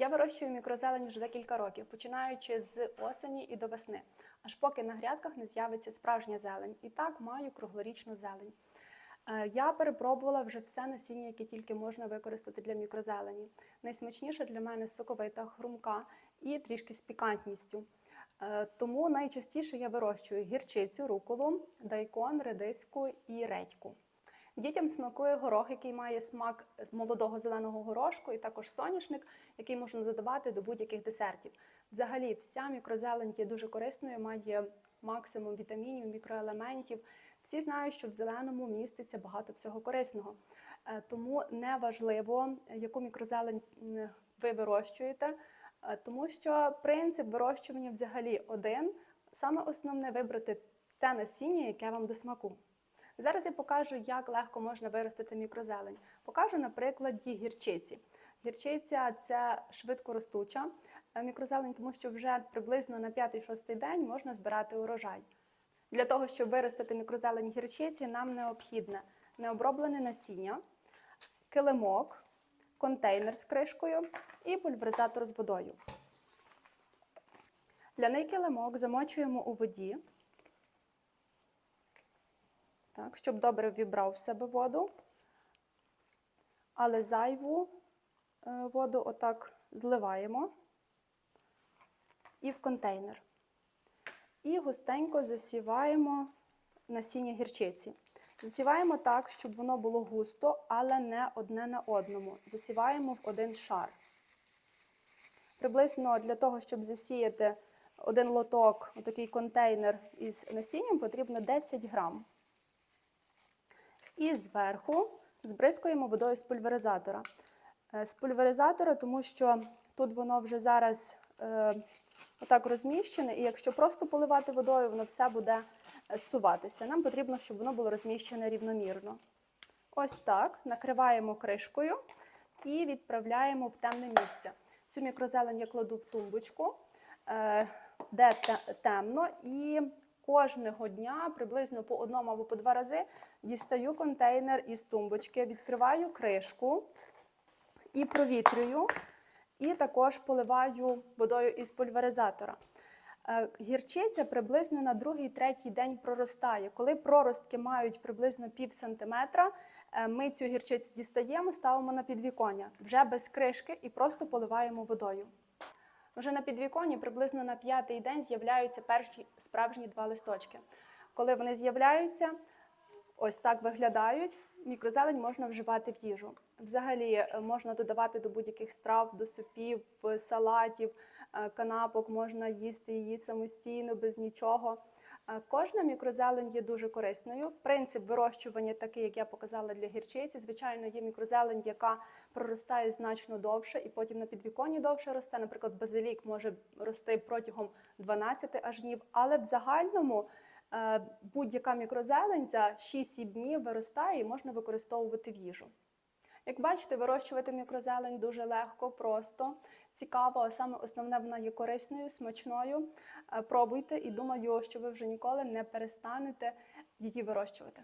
Я вирощую мікрозелень вже декілька років, починаючи з осені і до весни, аж поки на грядках не з'явиться справжня зелень. І так маю круглорічну зелень. Е, Я перепробувала вже все насіння, яке тільки можна використати для мікрозелені. Найсмачніше для мене соковита, хрумка і трішки з пікантністю. Е, Тому найчастіше я вирощую гірчицю, руколу, дайкон, редиску і редьку. Дітям смакує горох, який має смак молодого зеленого горошку, і також соняшник, який можна додавати до будь-яких десертів. Взагалі, вся мікрозелень є дуже корисною, має максимум вітамінів, мікроелементів. Всі знають, що в зеленому міститься багато всього корисного. Е, Тому не важливо, яку мікрозелень ви вирощуєте, е, тому що принцип вирощування взагалі один. Саме основне вибрати те насіння, яке вам до смаку. Зараз я покажу, як легко можна виростити мікрозелень. Покажу на прикладі гірчиці. Гірчиця це швидкоростуча е, мікрозелень, тому що вже приблизно на 5-6 день можна збирати урожай. Для того, щоб виростити мікрозелень гірчиці, нам необхідне необроблене насіння, килимок, контейнер з кришкою і пульверизатор з водою. Ляний килимок замочуємо у воді, так, щоб добре вібрав в себе воду, але зайву е, воду отак зливаємо і в контейнер. І густенько засіваємо насіння гірчиці. Засіваємо так, щоб воно було густо, але не одне на одному. Засіваємо в один шар. Приблизно для того, щоб засіяти один лоток, отакий контейнер із насінням, потрібно 10 грам. І зверху збризкуємо водою з пульверизатора. Е, З пульверизатора, тому що тут воно вже зараз е, отак розміщене, і якщо просто поливати водою, воно все буде е, зсуватися. Нам потрібно, щоб воно було розміщене рівномірно. Ось так. Накриваємо кришкою і відправляємо в темне місце. Цю мікрозелень я кладу в тумбочку, е, де темно, і кожного дня, приблизно по одному або по два рази, дістаю контейнер із тумбочки, відкриваю кришку і провітрюю, і також поливаю водою із пульверизатора. Е, Гірчиця приблизно на другий-третій день проростає. Коли проростки мають приблизно пів сантиметра, е, ми цю гірчицю дістаємо, ставимо на підвіконня вже без кришки і просто поливаємо водою. Вже на підвіконі приблизно на п'ятий день з'являються перші справжні два листочки. Коли вони з'являються, ось так виглядають. Мікрозелень можна вживати в їжу. Взагалі е, можна додавати до будь-яких страв, до супів, салатів, е, канапок, можна їсти її самостійно, без нічого. Кожна мікрозелень є дуже корисною. Принцип вирощування такий, як я показала для гірчиці. Звичайно, є мікрозелень, яка проростає значно довше і потім на підвіконні довше росте. Наприклад, базилік може рости протягом 12 аж днів, але в загальному е, будь-яка мікрозелень за 6-7 днів виростає і можна використовувати в їжу. Як бачите, вирощувати мікрозелень дуже легко, просто, цікаво, а саме основне вона є корисною, смачною. Е, Пробуйте і думаю, що ви вже ніколи не перестанете її вирощувати.